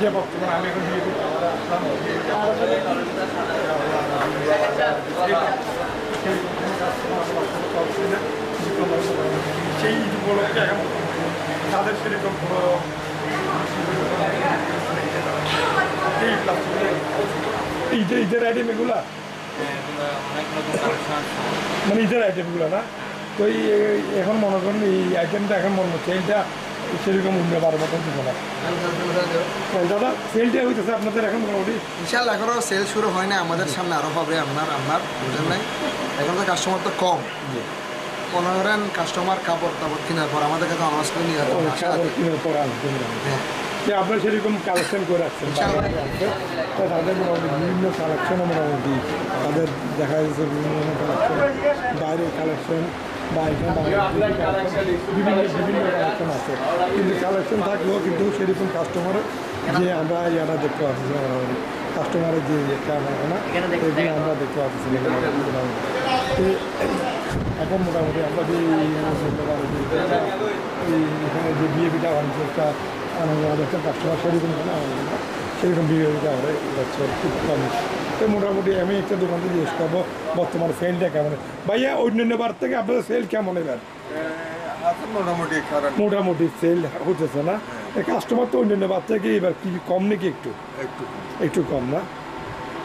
যে বর্তমানে আমি এখন সেই উপলক্ষে এখন তাদের সেরকম কোনো ঈদের ঈদের আইটেম এগুলা? মানে ঈদের আইটেমগুলো না? তো এখন মনে করেন এই আইটেমটা এখন মনে হচ্ছে। এইটা সেরকম বারো মতন দিব না। দাদা সেলটা হইতেছে আপনাদের এখন মোটামুটি? ইনশাল্লাহ এখনও সেল শুরু হয় না আমাদের সামনে আরও হবে আপনার আপনার বুঝলেন নাই? এখন তো কাস্টমার তো কম। মনে করেন কাস্টমার কাপড় টাপড় কেনার পর আমাদের কাছে অনার্স করে নিয়ে যাবে আশা আছে। কিনে পরে আসবে হ্যাঁ। যে আপনারা সেরকম কালেকশন করে রাখছেন তাদের মোটামুটি বিভিন্ন কালেকশনও মোটামুটি তাদের দেখা যাচ্ছে বিভিন্ন কালেকশন বাইরের কালেকশন বা এখানে বিভিন্ন বিভিন্ন কালেকশন আছে। কিন্তু কালেকশন থাকলেও কিন্তু সেরকম কাস্টমার যে আমরা ইয়াটা দেখতে পাচ্ছি কাস্টমারের যে ইয়েটা আমরা না? এগুলো আমরা দেখতে পাচ্ছি তো এখন মোটামুটি আমরা যে এখানে যে বিয়ে পিঠা বাণিজ্য একটা আনন্দ একটা কাস্টমার সেরকম সেরকম বিয়ে পিঠা আমরা যাচ্ছে খুব কম। তো মোটামুটি আমি একটা দোকান থেকে জিজ্ঞেস করব বর্তমানে সেলটা কেমন? ভাইয়া অন্যান্য বার থেকে আপনাদের সেল কেমন এবার? মোটামুটি সেল হতেছে না? কাস্টমার তো অন্যান্য বার থেকে এবার কি কম নাকি একটু? একটু একটু কম না?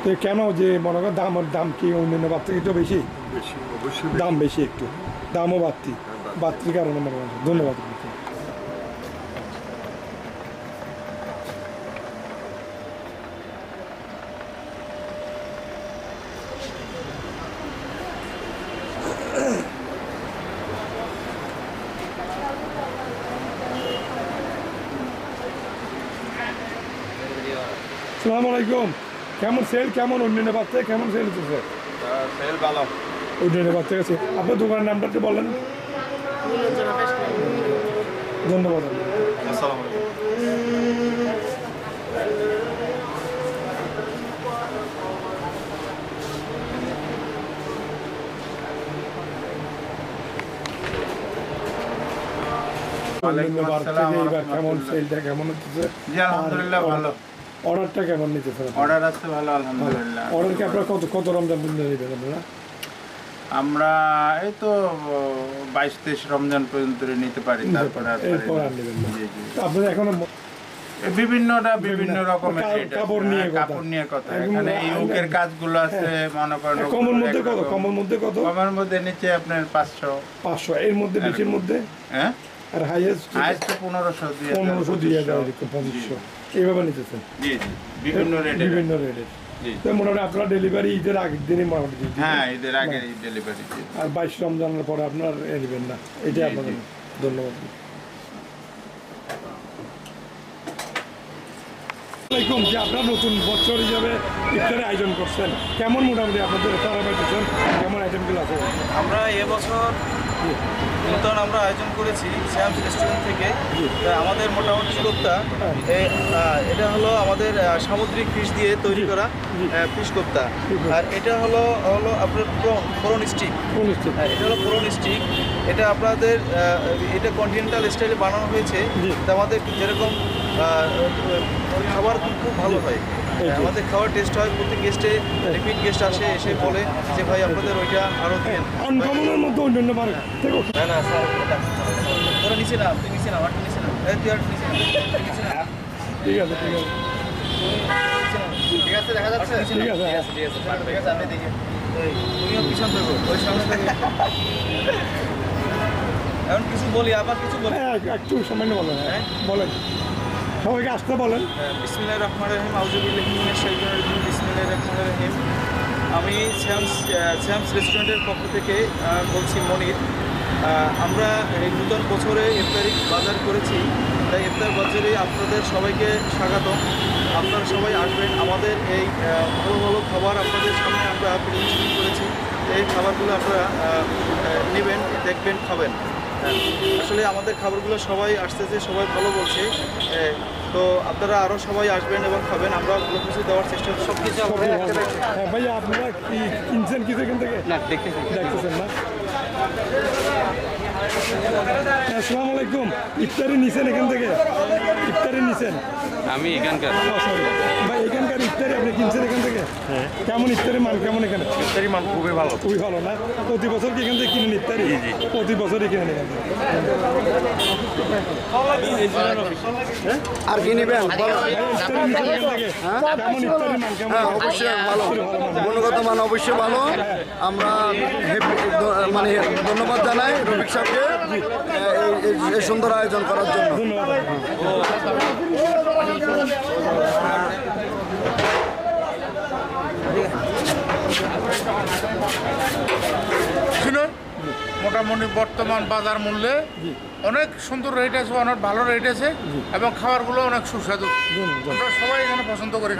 তো কেন যে মনে করেন দাম দাম কি অন্যান্য বার থেকে একটু বেশি? বেশি দাম বেশি একটু। দামও বাড়তি। বাড়তির কারণে মনে করেন। ধন্যবাদ কেমন সেল কেমন অন্যান্য বার থেকে কেমন সেল হচ্ছে সেল ভালো। অন্যান্য বার থেকে sale? আপনার দোকানের নামটা একটু বলেন। ধন্যবাদ। আসসালামু আলাইকুম। কেমন সেলটা কেমন হচ্ছে জি আলহামদুলিল্লাহ ভালো। অর্ডারটা কেমন নিতেছেন অর্ডার আসছে ভালো আলহামদুলিল্লাহ। অর্ডার কি আপনার কত কত রমজান পর্যন্ত নেবেন আপনারা? আমরা এই তো বাইশ তেইশ রমজান পর্যন্ত নিতে পারি তারপরে আপনাদের এখনও বিভিন্নটা বিভিন্ন রকমের আছে। কাপড় নিয়ে হ্যাঁ, কাপড় নিয়ে কথা। এখানে ইউকের কাজগুলো আছে মনে করেন কমন মধ্যে কত। কমন মধ্যে কত? কমের মধ্যে নিচে আপনার পাঁচশো। পাঁচশো। এর মধ্যে বেশির মধ্যে? হ্যাঁ? আর হাইয়েস্ট হাইস্ট পনেরোশো হাজার, পনেরোশো দুই হাজার পঁচিশশো। এইভাবে নিতেছেন? জি জি বিভিন্ন রেটে বিভিন্ন রেটের তো মোটামুটি আপনার ডেলিভারি ঈদের আগের দিনই মোটামুটি হ্যাঁ ঈদের আগে ডেলিভারি আর বাইশ রমজানের পরে আপনার এ নেবেন না। এটাই আপনাদের ধন্যবাদ। আসসালামাইকুম যে আপনার নতুন বছর হিসাবে ইফতারের আয়োজন করছেন কেমন মোটামুটি আপনাদের তারা কেমন আইটেমগুলো আছে? আমরা এবছর নূতন আমরা আয়োজন করেছি শ্যামস রেস্টুরেন্ট থেকে। আমাদের মোটামুটি কোপ্তা এটা হলো আমাদের সামুদ্রিক ফিশ দিয়ে তৈরি করা ফিশ কোপ্তা। আর এটা হলো হলো আপনার ফোরন স্টিক। হ্যাঁ এটা হলো ফোরন স্টিক। এটা আপনাদের এটা কন্টিনেন্টাল স্টাইলে বানানো হয়েছে। আমাদের যেরকম খাবার খুব ভালো হয়। আমাদের খাওয়ার টেস্ট হয় প্রতি গেস্টে রিপিট গেস্ট আসে এসে বলে যে ভাই আপনাদের ওইটা আরও দিন আনকমনের মধ্যে অন্যান্য না না স্যার তোরা নিচে না তুই নিচে না আমারটা নিচে না। এই তুই আর নিচে না তুই নিচে না। ঠিক আছে ঠিক আছে। ঠিক আছে দেখা যাচ্ছে। ঠিক আছে, হ্যাঁ। ঠিক আছে ঠিক আছে আমি দেখি। তুমিও পিছন থাকো ওই সামনে থাকো। এখন কিছু বলি আবার কিছু বলি? হ্যাঁ একটু সামান্য বলেন হ্যাঁ বলেন সবাইকে আসতে বলেন। আমি শ্যামস শ্যামস রেস্টুরেন্টের পক্ষ থেকে বলছি মনির আমরা এই নূতন বছরে ইফতারি বাজার করেছি। তাই ইফতার বাজারে আপনাদের সবাইকে স্বাগতম। আপনারা সবাই আসবেন। আমাদের এই ভালো ভালো খাবার আপনাদের সামনে আমরা পরিবেশন করেছি। এই খাবারগুলো আপনারা নেবেন, দেখবেন, খাবেন। আসলে আমাদের খাবারগুলো সবাই আসতেছে সবাই ভালো বলছে। তো আপনারা আরও সবাই আসবেন এবং খাবেন আমরা ভালো কিছু দেওয়ার চেষ্টা সব কিছু হ্যাঁ ভাইয়া আপনারা কি কিনছেন কিছু এখান থেকে? না দেখতেছি দেখতেছেন না? আসসালামু আলাইকুম। ইফতারি নিছেন এখান থেকে? ইফতারি নিছেন? আমি এখানকার। এখানকার ইফতারি আপনি কিনছেন এখান থেকে? কেমন ইফতারি মান কেমন এখানে? ইফতারি মান খুবই ভালো। খুবই ভালো না? প্রতি বছর কি এখান থেকে কিনেন ইফতারি? প্রতি বছরই কিনেন এখান থেকে? আর কি নেবেন? মান হ্যাঁ। অবশ্যই ভালো। গুণগত মান অবশ্যই ভালো। আমরা মানে ধন্যবাদ জানাই রফিক সাহেবকে এই- সুন্দর আয়োজন করার জন্য। ধন্যবাদ। মোটামুটি বর্তমান বাজার মূল্যে অনেক সুন্দর রেট আছে অনেক ভালো রেট আছে এবং খাবারগুলো অনেক সুস্বাদু। আমরা সবাই এখানে পছন্দ করি।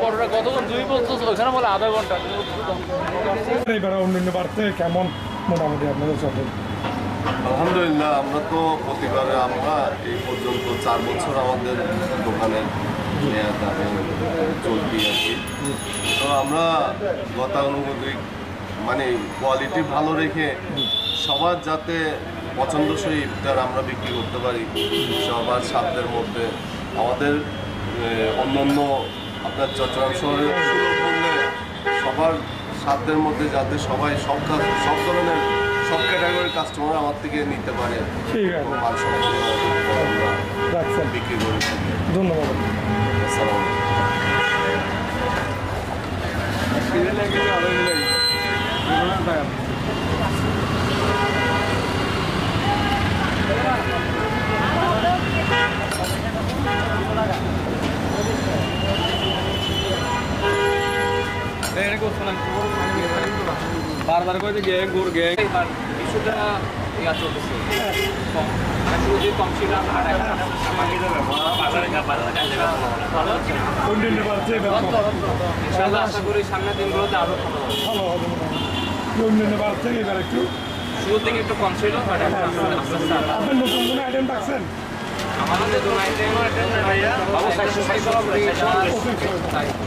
পরোটা কতক্ষণ? দুই ওখানে বলে আধা ঘণ্টা। অন্যান্য কেমন? মোটামুটি আপনাদের চলে। আলহামদুলিল্লাহ, আমরা তো প্রতিবারে আমরা এই পর্যন্ত চার বছর আমাদের দোকানের মেয়াদ আমি চলতি আর তো আমরা গতানুগতিক মানে কোয়ালিটি ভালো রেখে সবার যাতে পছন্দসই ইফতার আমরা বিক্রি করতে পারি, সবার সাধ্যের মধ্যে আমাদের অন্যান্য আপনার চট্টগ্রাম মূল্যে সবার সাধ্যের মধ্যে যাতে সবাই সব সব ধরনের সব ক্যাটাগরির কাস্টমার আমার থেকে নিতে পারে। ঠিক আছে। রাখছেন। বিক্রি করে ধন্যবাদ। আসসালামু আলাইকুম। বারবার করে গিয়ে গুড় গিয়ে কিছুটা ইয়া চলতেছে। কম। ছিল আর আশা করি সামনের দিনগুলোতে আরও ভালো হবে। ভালো হবে মোটামুটি অন্যান্য বার থেকে এবার একটু। একটু কম ছিল বাট এখন আস্তে আস্তে আস্তে আপনি নতুন কোনো আইটেম রাখছেন?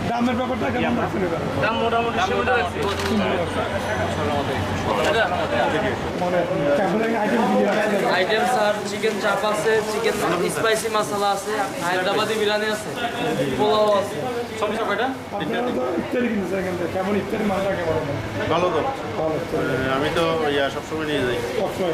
দামের ব্যাপারটা কেমন রাখছেন দাম মোটামুটি মানে আইটেম স্যার চিকেন চাপ আছে? চিকেন স্পাইসি মশলা আছে হায়দ্রাবাদি বিরিয়ানি আছে পোলাও আছে। সব কেমন কেমন ভালো তো। আমি তো ইয়া সবসময় নিয়ে যাই। সবসময়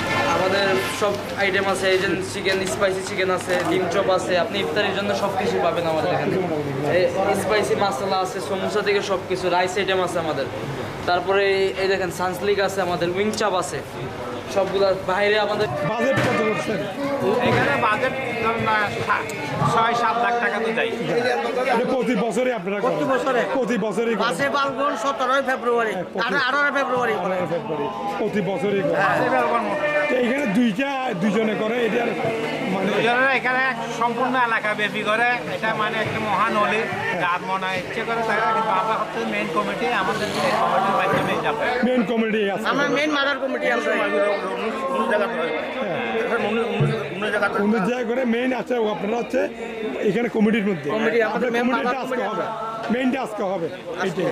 আমাদের সব আইটেম আছে, এই যে চিকেন স্পাইসি চিকেন আছে, ডিম চপ আছে, আপনি ইফতারির জন্য সব কিছু পাবেন আমাদের এখানে। স্পাইসি মশলা আছে, সমোসা থেকে সব কিছু রাইস আইটেম আছে আমাদের। তারপরে এই- দেখেন সানসলিক আছে, আমাদের উইং চাপ আছে। সবগুলা বাইরে আমাদের বাজেট কত করছেন এখানে বাজেট ছয় সাত লাখ টাকা তো যাই। প্রতি বছরই আপনারা প্রতি বছরে? প্রতি বছরই করেন। পাঁচে সতেরোই ফেব্রুয়ারি। আঠারো আঠারো ফেব্রুয়ারি ফেব্রুয়ারি প্রতি বছরই হ্যাঁ। এইখানে দুইটা দুইজনে করে এটার দুজনের এখানে সম্পূর্ণ এলাকা ব্যাপী করে। এটা মানে একটা মহান অলি যার মনে হয় ইচ্ছে করে তারা কিন্তু আমরা হচ্ছে মেন কমিটি আমাদের কমিটির মাধ্যমে যাবে। মেন কমিটি আমরা মেন মেইন মাদার কমিটি আছে। করে মেইন আছে আপনারা হচ্ছে এখানে কমিটির মধ্যে। কমিটিটা আজকে হবে। মেইনটা আজকে হবে এইটাই।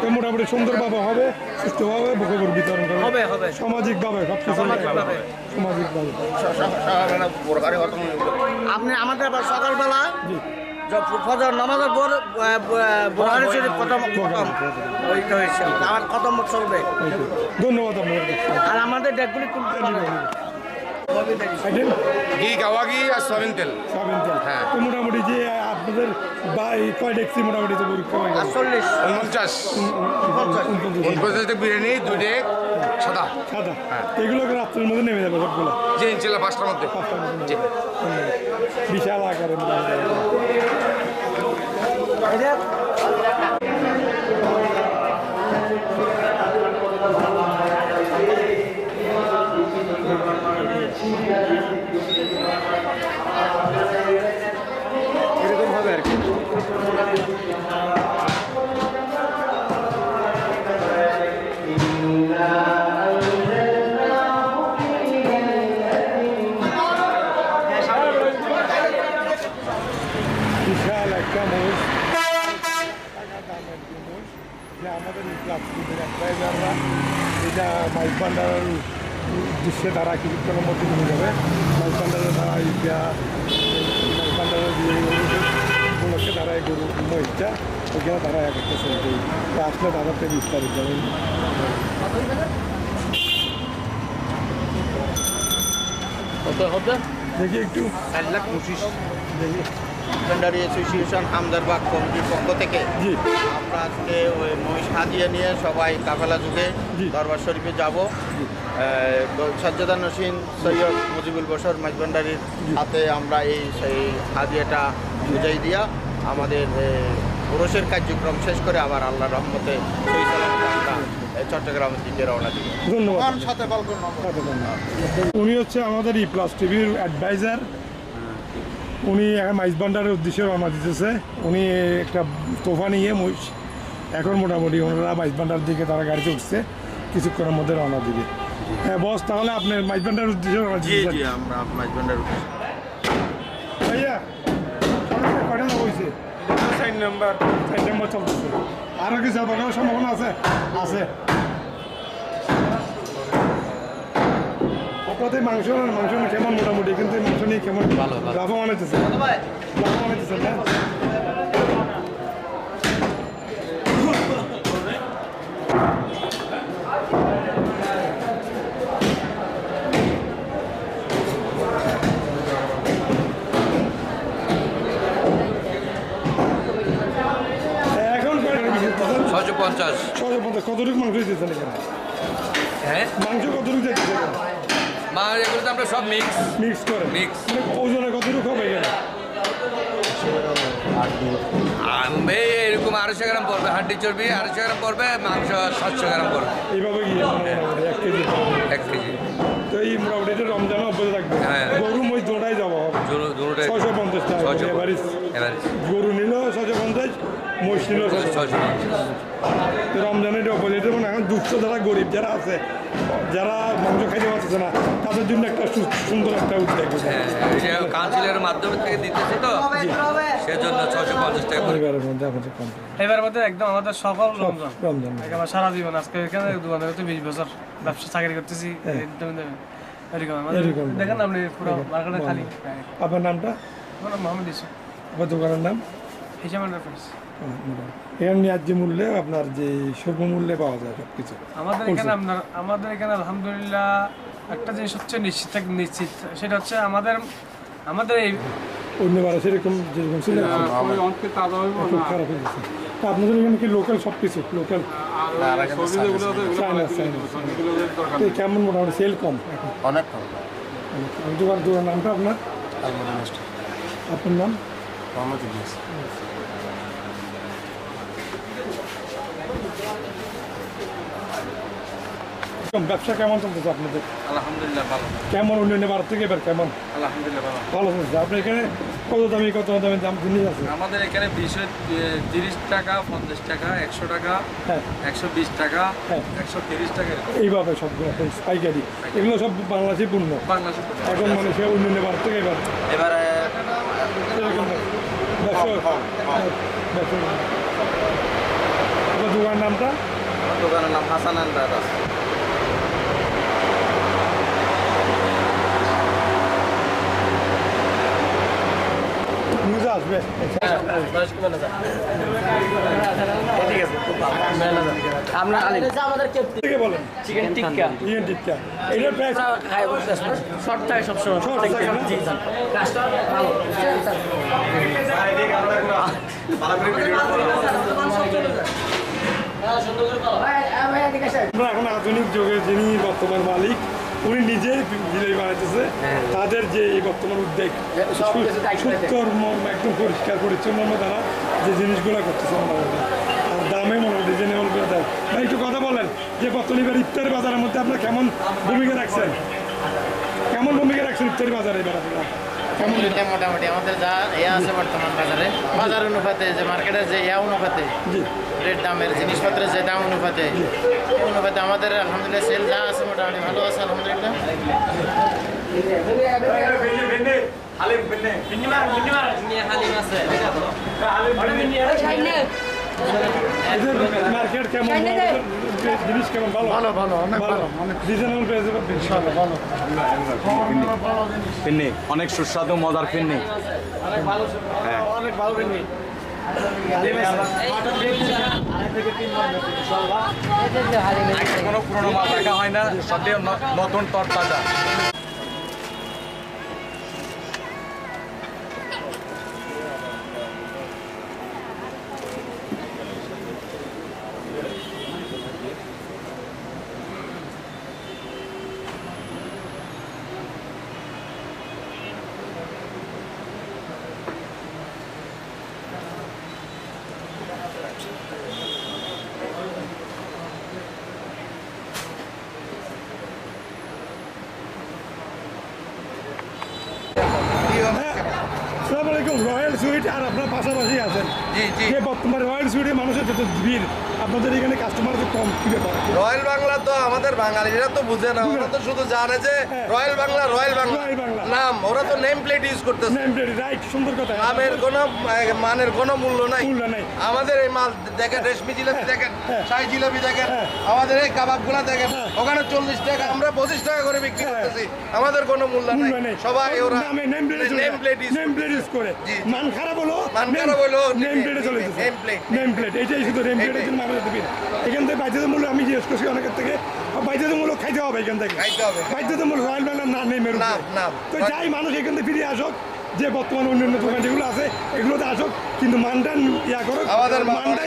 তো মোটামুটি সুন্দরভাবে হবে সুস্থভাবে বিতরণ করা হবে, হবে। সামাজিকভাবে সব কিছু সামাজিকভাবে। সামাজিকভাবে। আপনি আমাদের আবার সকালবেলা ফজর নামাজের পর বোহারি শরীফ প্রথম খতম ওইটা হয়েছে। আমার খতম চলবে। ধন্যবাদ আর আমাদের ডেকগুলি তুলতে ঘি গাওয়া ঘি আর সয়াবিন তেল। সাবেন তেল। তো মোটামুটি যে আপনাদের বা এই কয় ডেক্সি মোটামুটি পরীক্ষা চল্লিশ উনপঞ্চাশ। উনপঞ্চাশ। বিরিয়ানি দুই ডেক সাদা। সাদা এগুলো রাত্রের মধ্যে নেমে যাবে সবগুলো? যে ইনশাল্লাহ পাঁচটার মধ্যে। পাঁচটার এরকম হবে আর আমাদের ক্লাব স্কুলের অ্যাডভাইজাররা এটা মাইক ভান্ডারের উদ্দেশ্যে তারা কিছুক্ষণের মধ্যে নিয়ে যাবে? মাইক ভান্ডারের তারা ইটা মাইক ভান্ডারের যে উপলক্ষে তারা এই গরু মহিষটা ওইখানে তারা এক একটা সেলফি তো আসলে তাদেরকে বিস্তারিত যাবেন কত হবে? দেখি একটু। চার লাখ পঁচিশ। দেখি। সেকেন্ডারি অ্যাসোসিয়েশন হামদারবাগ কমিটির পক্ষ থেকে জি। আমরা আজকে ওই মহিষ হাজিয়ে নিয়ে সবাই কাফেলা যুগে জি। দরবার শরীফে যাব। সাজ্জাদা নসীন সৈয়দ মুজিবুল বসর মাইজভান্ডারির হাতে আমরা এই সেই হাজিয়াটা বুঝাই দিয়া আমাদের পুরুষের কার্যক্রম শেষ করে আবার আল্লাহ রহমতে সেই আমরা এই চট্টগ্রামের দিকে রওনা দিব। ধন্যবাদ। উনি হচ্ছে আমাদের ই প্লাস টিভির অ্যাডভাইজার উনি এখন মাইজ ভান্ডারের উদ্দেশ্যে রওনা দিতেছে। উনি একটা তোফা নিয়ে মহিষ। এখন মোটামুটি ওনারা মাইজ ভান্ডার দিকে তারা গাড়িতে উঠছে। কিছুক্ষণের মধ্যে রওনা দিবে। হ্যাঁ বস তাহলে আপনার মাইজ ভান্ডারের উদ্দেশ্যে রওনা দিতেছেন আমরা মাইজভান্ডার ভাইয়া হয়েছে নাম্বার। নম্বর চলতেছে। আরও কিছু সম্ভাবনা আছে? আছে। আপনাদের মাংস মাংস কেমন মোটামুটি? কিন্তু মাংস নিয়ে কেমন ভালো লাভবান হইতেছে? লাভবান? ছশো পঞ্চাশ। ছশো পঞ্চাশ। কতটুকু মাংস দিতেছেন এখানে? হ্যাঁ? মাংস কতটুকু দিতেছেন? মা এগুলো তো আমরা সব মিক্স মিক্স করে। Mix। মানে ওজনে কতটুকু হবে এখানে আমি এরকম আড়াইশো গ্রাম পড়বে হাড্ডি চর্বি আড়াইশো গ্রাম পড়বে মাংস সাতশো গ্রাম পড়বে। এইভাবে গিয়ে মানে মোটামুটি এক কেজি। এক কেজি। তো এই মোটামুটি এটা রমজানে অব্যাহত থাকবে। হ্যাঁ। গরু মই দোটাই যাব দুটোটাই পঞ্চাশ টাকা এভারেজ গরু নিল ছয়শো পঞ্চাশ মহিষ নিল ছয়শো ছয়শো তো রমজানের অপোজিট এবং এখন দুঃস্থ যারা গরিব যারা আছে যারা মাংস খাইতে পারতেছে না তাদের জন্য একটা সুন্দর একটা উদ্যোগ হ্যাঁ এই যে কাউন্সিলের মাধ্যমে থেকে দিতেছে তো? সেজন্য ছশো পঞ্চাশ টাকা পরিবারের মধ্যে কম। এবার মধ্যে একদম আমাদের সফল রমজান। রমজান। একেবারে সারা জীবন। আজকে এখানে দোকানে তো বিশ বছর ব্যবসা চাকরি করতেছি। আমাদের এরকম। দেখেন আপনি পুরো মার্কেটে খালি। আপনার নামটা? আমার নাম মোহাম্মদ ইসু আপনার দোকানের নাম? হিসাব এন্টারপ্রাইজ। এখানে ন্যায্য মূল্যে আপনার যে স্বল্প মূল্যে পাওয়া যায় সব কিছু আমাদের এখানে আপনার আমাদের এখানে আলহামদুলিল্লাহ একটা জিনিস হচ্ছে নিশ্চিত থাক- নিশ্চিত। সেটা হচ্ছে আমাদের আমাদের এই অন্যবার সেরকম যেরকম ছিল? খারাপ আপনাদের এখানে কি লোকাল সব কিছু লোকাল কেমন মোটামুটি সেল কম? এখন অনেক কম। দোকান দোকান নামটা আপনার? আপনার নাম? মোহাম্মদ ইলিয়াস কেমন ব্যবসা কেমন চলতেছে আপনাদের? আলহামদুলিল্লাহ ভালো। কেমন অন্যান্য বার থেকে এবার কেমন? আলহামদুলিল্লাহ ভালো। ভালো চলছে। আপনার এখানে কত দামি কত দামি দাম জিনিস আছে? আমাদের এখানে দুইশো তিরিশ টাকা পঞ্চাশ টাকা একশো টাকা হ্যাঁ। একশো বিশ টাকা হ্যাঁ। একশো তিরিশ টাকা এইভাবে সবগুলো পাইকারি। এগুলো সব বাংলাদেশি পূর্ণ বাংলাদেশে এখন মানে সে অন্যান্য বার। থেকে এবার এবারে ব্যবসা ব্যবসা আপনার দোকানের নামটা? আমার দোকানের নাম হাসান অ্যান্ড ব্রাদার্স আসবে। আমরা আলিম। থেকে বলেন। চিকেন টিক্কা চিকেন টিক্কা এটার প্রাইস শর্ট থাকে সবসময়। Short থাকে জি জি। কাস্টমার ভালো। আমরা এখন আধুনিক যুগে যিনি বর্তমান মালিক উনি নিজে বানাইতেছে। তাদের যে এই বর্তমান উদ্যোগ সুত্তর একদম পরিষ্কার পরিচ্ছন্ন তারা যে জিনিসগুলো করতেছে মোটামুটি আর দামে মোটামুটি রিজনেবল করে দেয়। ভাই একটু কথা বলেন যে বর্তমান এবার ইফতারি বাজারের মধ্যে আপনার কেমন ভূমিকা রাখছেন? কেমন ভূমিকা রাখছেন ইফতারি বাজারে এবার আপনারা? এটা মোটামুটি আমাদের যা ইয়ে আছে বর্তমান বাজারে। বাজার অনুপাতে যে মার্কেটের যে ইয়া অনুপাতে রেট দামের জিনিসপত্রের যে দাম অনুপাতে অনুপাতে আমাদের আলহামদুলিল্লাহ সেল যা আছে মোটামুটি ভালো আছে আলহামদুলিল্লাহ। হালিম আছে। মার্কেট কেমন জিনিস কেমন ভালো ভালো ভালো অনেক ভালো অনেক রিজনেবল প্রাইসে ভালো ভালো ফিন্নি অনেক সুস্বাদু মজার ফিন্নি হ্যাঁ। অনেক ভালো বিনি কোনো পুরোনো মাছ রাখা হয় না ন- নতুন তরতাজা আসসালামু আলাইকুম রয়্যাল সুইট আর আপনার পাশাপাশি আছেন। যে বর্তমানে রয়্যাল সুইটে মানুষের যত ভিড় আপনাদের এখানে কাস্টমার তো কম কি ব্যাপার রয়্যাল বাংলা তো আমাদের বাঙালিরা তো বুঝে না ওরা তো শুধু জানে যে রয়্যাল বাংলা রয়্যাল বাংলা নাম ওরা তো নেম প্লেট ইউজ করতেছে নেম প্লেট রাইট সুন্দর কথা নামের কোনো মানের কোনো মূল্য নাই মূল্য নাই। আমাদের এই মাল দেখেন রেশমি জিলাপি দেখেন হ্যাঁ। শাহি জিলাপি দেখেন হ্যাঁ। আমাদের এই কাবাবগুলা দেখেন ওখানে চল্লিশ টাকা আমরা পঁচিশ টাকা করে বিক্রি হ্যাঁ। করতেছি আমাদের কোনো মূল্য নাই সবাই ওরা নামে name plate name plate use name plate use করে। মান খারাপ হলো মান খারাপ হলো, নেম প্লেটে চলে name plate, নেম প্লেট এটাই শুধু নেম প্লেটের জন্য মানুষ দেবেন এখান থেকে বাধ্যতামূলক আমি জিজ্ঞেস করছি অনেকের থেকে বাধ্যতামূলক খাইতে হবে এখান থেকে? বাধ্যতামূলক রয়্যাল বেঙ্গল না নেমের। তো যাই মানুষ এখান থেকে ফিরে আসুক যে বর্তমানে অন্যান্য দোকান যেগুলো আছে এগুলোতে আসুক কিন্তু মানটা ইয়া করো আমাদের মানটা